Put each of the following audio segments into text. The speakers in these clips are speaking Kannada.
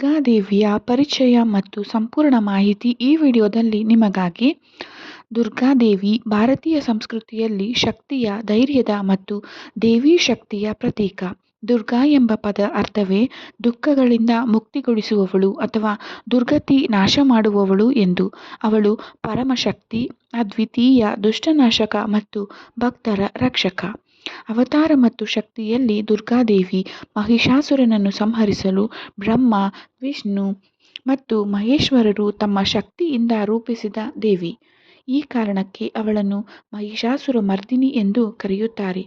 ದುರ್ಗಾದೇವಿಯ ಪರಿಚಯ ಮತ್ತು ಸಂಪೂರ್ಣ ಮಾಹಿತಿ ಈ ವಿಡಿಯೋದಲ್ಲಿ ನಿಮಗಾಗಿ. ದುರ್ಗಾದೇವಿ ಭಾರತೀಯ ಸಂಸ್ಕೃತಿಯಲ್ಲಿ ಶಕ್ತಿಯ, ಧೈರ್ಯದ ಮತ್ತು ದೇವಿ ಶಕ್ತಿಯ ಪ್ರತೀಕ. ದುರ್ಗಾ ಎಂಬ ಪದ ಅರ್ಥವೇ ದುಃಖಗಳಿಂದ ಮುಕ್ತಿಗೊಳಿಸುವವಳು ಅಥವಾ ದುರ್ಗತಿ ನಾಶ ಮಾಡುವವಳು ಎಂದು. ಅವಳು ಪರಮಶಕ್ತಿ, ಅದ್ವಿತೀಯ, ದುಷ್ಟನಾಶಕ ಮತ್ತು ಭಕ್ತರ ರಕ್ಷಕ. ಅವತಾರ ಮತ್ತು ಶಕ್ತಿಯಲ್ಲಿ ದುರ್ಗಾದೇವಿ ಮಹಿಷಾಸುರನನ್ನು ಸಂಹರಿಸಲು ಬ್ರಹ್ಮ, ವಿಷ್ಣು ಮತ್ತು ಮಹೇಶ್ವರರು ತಮ್ಮ ಶಕ್ತಿಯಿಂದ ರೂಪಿಸಿದ ದೇವಿ. ಈ ಕಾರಣಕ್ಕೆ ಅವಳನ್ನು ಮಹಿಷಾಸುರ ಮರ್ದಿನಿ ಎಂದು ಕರೆಯುತ್ತಾರೆ.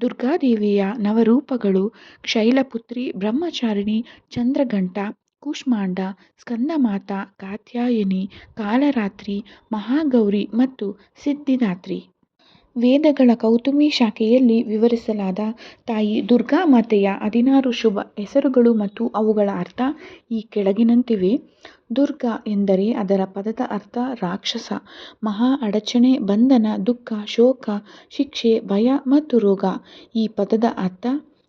ದುರ್ಗಾದೇವಿಯ ನವರೂಪಗಳು ಶೈಲಪುತ್ರಿ, ಬ್ರಹ್ಮಚಾರಿಣಿ, ಚಂದ್ರಘಂಟ, ಕೂಷ್ಮಾಂಡ, ಸ್ಕಂದಮಾತಾ, ಕಾತ್ಯಾಯಿನಿ, ಕಾಲರಾತ್ರಿ, ಮಹಾಗೌರಿ ಮತ್ತು ಸಿದ್ಧಿದಾತ್ರಿ. ವೇದಗಳ ಕೌತುಮಿ ಶಾಖೆಯಲ್ಲಿ ವಿವರಿಸಲಾದ ತಾಯಿ ದುರ್ಗಾಮಾತೆಯ ಹದಿನಾರು ಶುಭ ಹೆಸರುಗಳು ಮತ್ತು ಅವುಗಳ ಅರ್ಥ ಈ ಕೆಳಗಿನಂತಿವೆ. ದುರ್ಗಾ ಎಂದರೆ ಅದರ ಪದದ ಅರ್ಥ ರಾಕ್ಷಸ, ಮಹಾ ಅಡಚಣೆ, ಬಂಧನ, ದುಃಖ, ಶೋಕ, ಶಿಕ್ಷೆ, ಭಯ ಮತ್ತು ರೋಗ. ಈ ಪದದ ಅರ್ಥ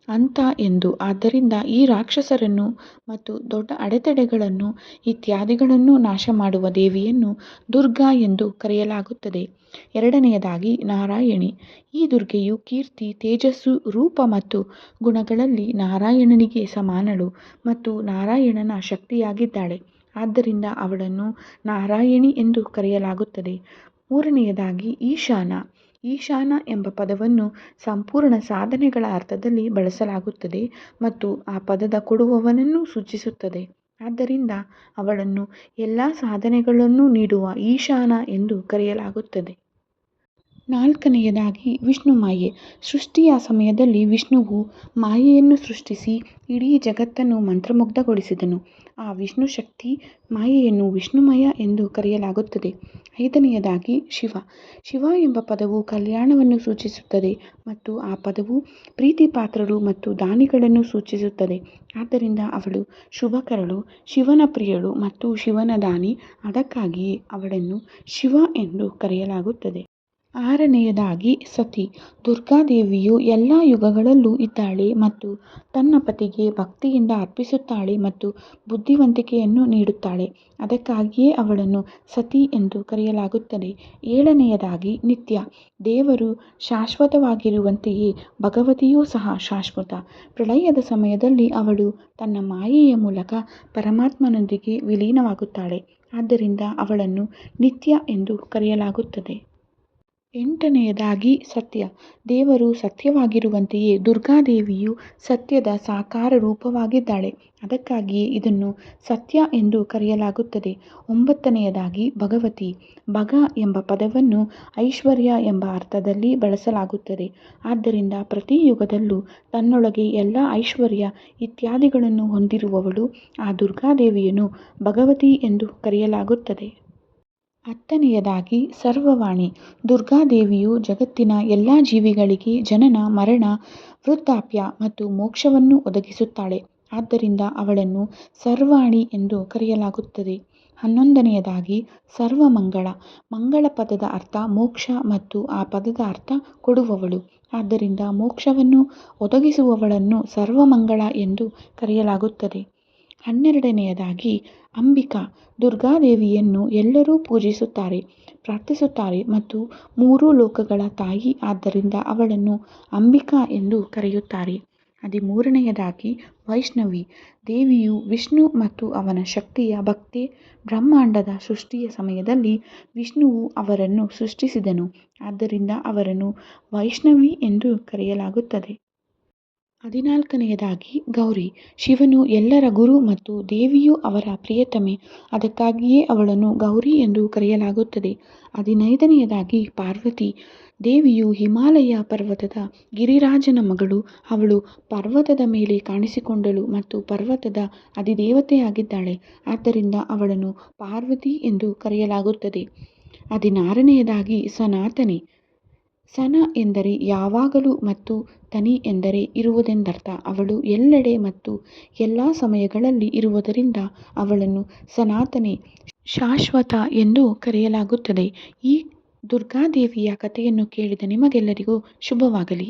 ಅಂತ ಎಂದು. ಆದ್ದರಿಂದ ಈ ರಾಕ್ಷಸರನ್ನು ಮತ್ತು ದೊಡ್ಡ ಅಡೆತಡೆಗಳನ್ನು ಇತ್ಯಾದಿಗಳನ್ನು ನಾಶ ಮಾಡುವ ದೇವಿಯನ್ನು ದುರ್ಗಾ ಎಂದು ಕರೆಯಲಾಗುತ್ತದೆ. ಎರಡನೆಯದಾಗಿ ನಾರಾಯಣಿ. ಈ ದುರ್ಗೆಯು ಕೀರ್ತಿ, ತೇಜಸ್ಸು, ರೂಪ ಮತ್ತು ಗುಣಗಳಲ್ಲಿ ನಾರಾಯಣನಿಗೆ ಸಮಾನಳು ಮತ್ತು ನಾರಾಯಣನ ಶಕ್ತಿಯಾಗಿದ್ದಾಳೆ. ಆದ್ದರಿಂದ ಅವಳನ್ನು ನಾರಾಯಣಿ ಎಂದು ಕರೆಯಲಾಗುತ್ತದೆ. ಮೂರನೆಯದಾಗಿ ಈಶಾನ. ಈಶಾನ ಎಂಬ ಪದವನ್ನು ಸಂಪೂರ್ಣ ಸಾಧನೆಗಳ ಅರ್ಥದಲ್ಲಿ ಬಳಸಲಾಗುತ್ತದೆ ಮತ್ತು ಆ ಪದದ ಕೊಡುವವನನ್ನು ಸೂಚಿಸುತ್ತದೆ. ಆದ್ದರಿಂದ ಅವಳನ್ನು ಎಲ್ಲ ಸಾಧನೆಗಳನ್ನು ನೀಡುವ ಈಶಾನ ಎಂದು ಕರೆಯಲಾಗುತ್ತದೆ. ನಾಲ್ಕನೆಯದಾಗಿ ವಿಷ್ಣು ಮಾಯೆ. ಸೃಷ್ಟಿಯ ಸಮಯದಲ್ಲಿ ವಿಷ್ಣುವು ಮಾಯೆಯನ್ನು ಸೃಷ್ಟಿಸಿ ಇಡೀ ಜಗತ್ತನ್ನು ಮಂತ್ರಮುಗ್ಧಗೊಳಿಸಿದನು. ಆ ವಿಷ್ಣು ಶಕ್ತಿ ಮಾಯೆಯನ್ನು ವಿಷ್ಣುಮಯ ಎಂದು ಕರೆಯಲಾಗುತ್ತದೆ. ಐದನೆಯದಾಗಿ ಶಿವ. ಶಿವ ಎಂಬ ಪದವು ಕಲ್ಯಾಣವನ್ನು ಸೂಚಿಸುತ್ತದೆ ಮತ್ತು ಆ ಪದವು ಪ್ರೀತಿಪಾತ್ರರು ಮತ್ತು ದಾನಿಗಳನ್ನು ಸೂಚಿಸುತ್ತದೆ. ಆದ್ದರಿಂದ ಅವಳು ಶುಭಕರಳು, ಶಿವನ ಪ್ರಿಯಳು ಮತ್ತು ಶಿವನ ದಾನಿ. ಅದಕ್ಕಾಗಿಯೇ ಅವಳನ್ನು ಶಿವ ಎಂದು ಕರೆಯಲಾಗುತ್ತದೆ. ಆರನೆಯದಾಗಿ ಸತಿ, ದುರ್ಗಾದೇವಿಯು ಎಲ್ಲ ಯುಗಗಳಲ್ಲೂ ಇದ್ದಾಳೆ ಮತ್ತು ತನ್ನ ಪತಿಗೆ ಭಕ್ತಿಯಿಂದ ಅರ್ಪಿಸುತ್ತಾಳೆ ಮತ್ತು ಬುದ್ಧಿವಂತಿಕೆಯನ್ನು ನೀಡುತ್ತಾಳೆ. ಅದಕ್ಕಾಗಿಯೇ ಅವಳನ್ನು ಸತಿ ಎಂದು ಕರೆಯಲಾಗುತ್ತದೆ. ಏಳನೆಯದಾಗಿ ನಿತ್ಯ, ದೇವರು ಶಾಶ್ವತವಾಗಿರುವಂತೆಯೇ ಭಗವತಿಯೂ ಸಹ ಶಾಶ್ವತ. ಪ್ರಳಯದ ಸಮಯದಲ್ಲಿ ಅವಳು ತನ್ನ ಮಾಯೆಯ ಮೂಲಕ ಪರಮಾತ್ಮನೊಂದಿಗೆ ವಿಲೀನವಾಗುತ್ತಾಳೆ. ಆದ್ದರಿಂದ ಅವಳನ್ನು ನಿತ್ಯ ಎಂದು ಕರೆಯಲಾಗುತ್ತದೆ. ಎಂಟನೆಯದಾಗಿ ಸತ್ಯ. ದೇವರು ಸತ್ಯವಾಗಿರುವಂತೆಯೇ ದುರ್ಗಾದೇವಿಯು ಸತ್ಯದ ಸಾಕಾರ ರೂಪವಾಗಿದ್ದಾಳೆ. ಅದಕ್ಕಾಗಿಯೇ ಇದನ್ನು ಸತ್ಯ ಎಂದು ಕರೆಯಲಾಗುತ್ತದೆ. ಒಂಬತ್ತನೆಯದಾಗಿ ಭಗವತಿ. ಭಗ ಎಂಬ ಪದವನ್ನು ಐಶ್ವರ್ಯ ಎಂಬ ಅರ್ಥದಲ್ಲಿ ಬಳಸಲಾಗುತ್ತದೆ. ಆದ್ದರಿಂದ ಪ್ರತಿ ಯುಗದಲ್ಲೂ ತನ್ನೊಳಗೆ ಎಲ್ಲ ಐಶ್ವರ್ಯ ಇತ್ಯಾದಿಗಳನ್ನು ಹೊಂದಿರುವವಳು ಆ ದುರ್ಗಾದೇವಿಯನ್ನು ಭಗವತಿ ಎಂದು ಕರೆಯಲಾಗುತ್ತದೆ. ಹತ್ತನೆಯದಾಗಿ ಸರ್ವವಾಣಿ. ದುರ್ಗಾದೇವಿಯು ಜಗತ್ತಿನ ಎಲ್ಲ ಜೀವಿಗಳಿಗೆ ಜನನ, ಮರಣ, ವೃದ್ಧಾಪ್ಯ ಮತ್ತು ಮೋಕ್ಷವನ್ನು ಒದಗಿಸುತ್ತಾಳೆ. ಆದ್ದರಿಂದ ಅವಳನ್ನು ಸರ್ವಾಣಿ ಎಂದು ಕರೆಯಲಾಗುತ್ತದೆ. ಹನ್ನೊಂದನೆಯದಾಗಿ ಸರ್ವಮಂಗಳ. ಮಂಗಳ ಪದದ ಅರ್ಥ ಮೋಕ್ಷ ಮತ್ತು ಆ ಪದದ ಅರ್ಥ ಕೊಡುವವಳು. ಆದ್ದರಿಂದ ಮೋಕ್ಷವನ್ನು ಒದಗಿಸುವವಳನ್ನು ಸರ್ವಮಂಗಳ ಎಂದು ಕರೆಯಲಾಗುತ್ತದೆ. ಹನ್ನೆರಡನೆಯದಾಗಿ ಅಂಬಿಕಾ ದುರ್ಗಾದೇವಿಯನ್ನು ಎಲ್ಲರೂ ಪೂಜಿಸುತ್ತಾರೆ, ಪ್ರಾರ್ಥಿಸುತ್ತಾರೆ ಮತ್ತು ಮೂರೂ ಲೋಕಗಳ ತಾಯಿ ಆದ್ದರಿಂದ ಅವಳನ್ನು ಅಂಬಿಕಾ ಎಂದು ಕರೆಯುತ್ತಾರೆ. ಹದಿಮೂರನೆಯದಾಗಿ ವೈಷ್ಣವಿ, ದೇವಿಯು ವಿಷ್ಣು ಮತ್ತು ಅವನ ಶಕ್ತಿಯ ಭಕ್ತಿ, ಬ್ರಹ್ಮಾಂಡದ ಸೃಷ್ಟಿಯ ಸಮಯದಲ್ಲಿ ವಿಷ್ಣುವು ಅವರನ್ನು ಸೃಷ್ಟಿಸಿದನು, ಆದ್ದರಿಂದ ಅವರನ್ನು ವೈಷ್ಣವಿ ಎಂದು ಕರೆಯಲಾಗುತ್ತದೆ. ಹದಿನಾಲ್ಕನೆಯದಾಗಿ, ಗೌರಿ, ಶಿವನು ಎಲ್ಲರ ಗುರು ಮತ್ತು ದೇವಿಯು ಅವರ ಪ್ರಿಯತಮೆ. ಅದಕ್ಕಾಗಿಯೇ ಅವಳನ್ನು ಗೌರಿ ಎಂದು ಕರೆಯಲಾಗುತ್ತದೆ. ಹದಿನೈದನೆಯದಾಗಿ, ಪಾರ್ವತಿ, ದೇವಿಯು ಹಿಮಾಲಯ ಪರ್ವತದ ಗಿರಿರಾಜನ ಮಗಳು. ಅವಳು ಪರ್ವತದ ಮೇಲೆ ಕಾಣಿಸಿಕೊಂಡಳು ಮತ್ತು ಪರ್ವತದ ಅಧಿದೇವತೆಯಾಗಿದ್ದಾಳೆ. ಆದ್ದರಿಂದ ಅವಳನ್ನು ಪಾರ್ವತಿ ಎಂದು ಕರೆಯಲಾಗುತ್ತದೆ. ಹದಿನಾರನೆಯದಾಗಿ, ಸನಾತನಿ ಸನ ಎಂದರೆ ಯಾವಾಗಲೂ ಮತ್ತು ತನಿ ಎಂದರೆ ಇರುವುದೆಂದರ್ಥ, ಅವಳು ಎಲ್ಲೆಡೆ ಮತ್ತು ಎಲ್ಲ ಸಮಯಗಳಲ್ಲಿ ಇರುವುದರಿಂದ ಅವಳನ್ನು ಸನಾತನಿ ಶಾಶ್ವತ ಎಂದು ಕರೆಯಲಾಗುತ್ತದೆ. ಈ ದುರ್ಗಾದೇವಿಯ ಕಥೆಯನ್ನು ಕೇಳಿದ ನಿಮಗೆಲ್ಲರಿಗೂ ಶುಭವಾಗಲಿ.